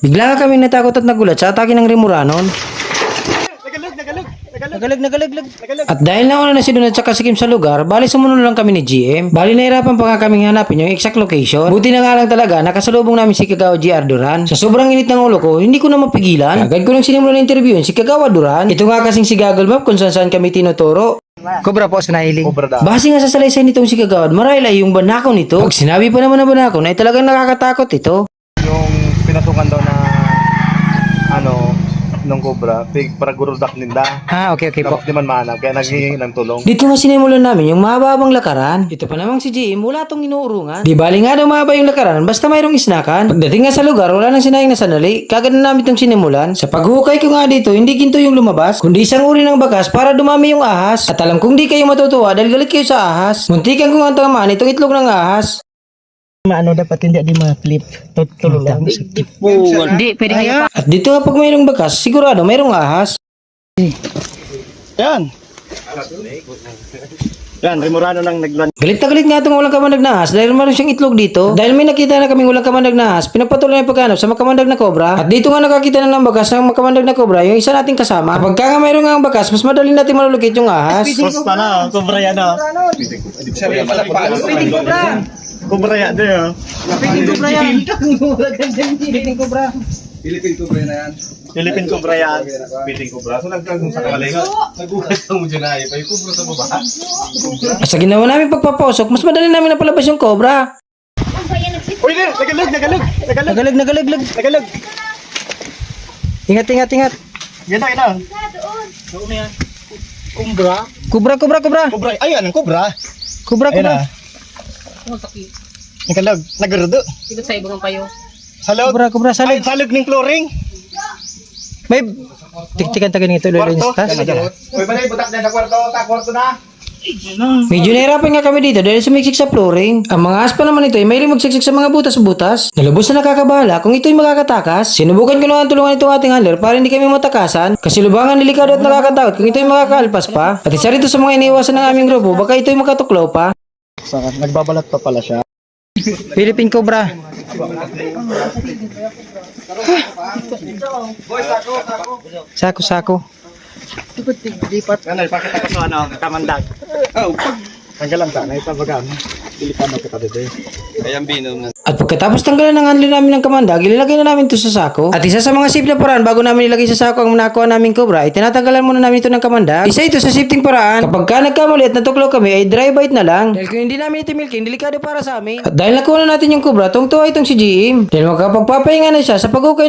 Bigla ka kaming natakot at nagulat sa atake ng Rimuranon. Nagalag, nagalag, nagalag. At dahil nauna na si Don at saka si Kim sa lugar, bali sumunod lang kami ni GM. Bali nahirapan pa nga kaming hanapin yung exact location. Buti na nga lang talaga, nakasalubong namin si Kagawa GR Duran. Sa sobrang init ng ulo ko, hindi ko na mapigilan. Agad ko nang sinimulan na interviewin si Kagawa Duran. Ito nga kasing si Google Map kung saan saan kami tinuturo. Cobra po sa nahiling. Cobra daw. Base nga sa salaysay nitong si Kagawad, marahil ay yung banakaw nito. Pag sinabi pa naman na banakaw na ay talagang nakakatakot ito. Yung pinasukan daw na ano nung cobra, pig para gurudak ninda. Ah, okay, okay po. Tapos di man mahanap, kaya naghihingi ng tulong. Dito nga sinimulan namin yung mahababang lakaran. Ito pa namang si GM, wala tong inuurungan. Di bali nga daw mahaba yung lakaran, basta mayroong isnakan. Pagdating nga sa lugar, wala nang sinayang na sanali. Kagad na namin itong sinimulan. Sa paghukay ko nga dito, hindi ginto yung lumabas, kundi isang uri ng bakas para dumami yung ahas. At alam kong di kayo matutuwa dahil galit kayo sa ahas. Muntikan ko nga tamaan itong itlog ng ahas. Ano dapat hindi di ma-flip. Tutulo lang. Hindi, pwede kayo pa. At dito pag mayroong bakas, sigurado mayroong ahas. Yan. Yan, Rimurano nang naglan. Galit na galit nga itong walang kamandag na ahas dahil meron siyang itlog dito. Dahil may nakita na kaming walang kamandag na ahas, pinagpatuloy na yung paghanap sa makamandag na kobra. At dito nga nakakita na ng bakas ng makamandag na kobra, yung isa nating kasama. Kapag ka nga mayroon nga ang bakas, mas madali natin malulukit yung ahas. Basta na, cobra yan ah. Cobra yan din ah. Philippine cobra yan. Piting cobra. So nagkagong sa kamalinga. Nagulat ka mo dyan ay. May cobra sa baba. Sa ginawa namin pagpapasok, mas madali namin napalabas yung kobra. Uy, ne, nagalog, nagalog, nagalog, Nagalag, nagalaglag. nagalog. Ingat, ingat, ingat. Yan na, yan na. Cobra? Kubra, kubra, kubra. Cobra, ayan, ang cobra. Kubra, Ayan kubra. na. Nagalog, nagrudo. Ikot sa ibang kayo. Salog. Kubra, kubra, Ay, salig. salog ng flooring. May tiktikan taga nito, lolo Kwarto. instas. Uy, balay, butak na sa kwarto. Ta, kwarto na. Medyo nahirapan nga kami dito dahil sumiksik sa flooring. Ang mga aspa naman ito ay may magsiksik sa mga butas-butas. Nalubos na nakakabahala kung ito'y makakatakas. Sinubukan ko na nga tulungan itong ating handler para hindi kami matakasan. Kasi lubangan delikado at nakakatakot kung ito'y makakaalpas pa. At isa rito sa mga iniwasan ng aming grupo, baka ito'y makatuklaw pa. Saka, nagbabalat pa pala siya. Philippine Cobra. Sako, sako. Ano, ipakita ko sa ano, kamandag. Oh, Tanggalan ta, naipabagan. Pilipano kita dito. At pagkatapos tanggalan ng handler namin ng kamandag, ilalagay na namin ito sa sako. At isa sa mga safe na paraan bago namin ilagay sa sako ang nakuha naming cobra, ay tinatanggalan muna namin ito ng kamandag. Isa ito sa safety paraan. Kapag ka nagkamali at natuklaw kami, ay dry bite na lang. Dahil kung hindi namin ito milking, delikado para sa amin. At dahil nakuha na natin yung cobra, tungtuwa itong si GM. Dahil magkapagpapahinga na siya sa pagukay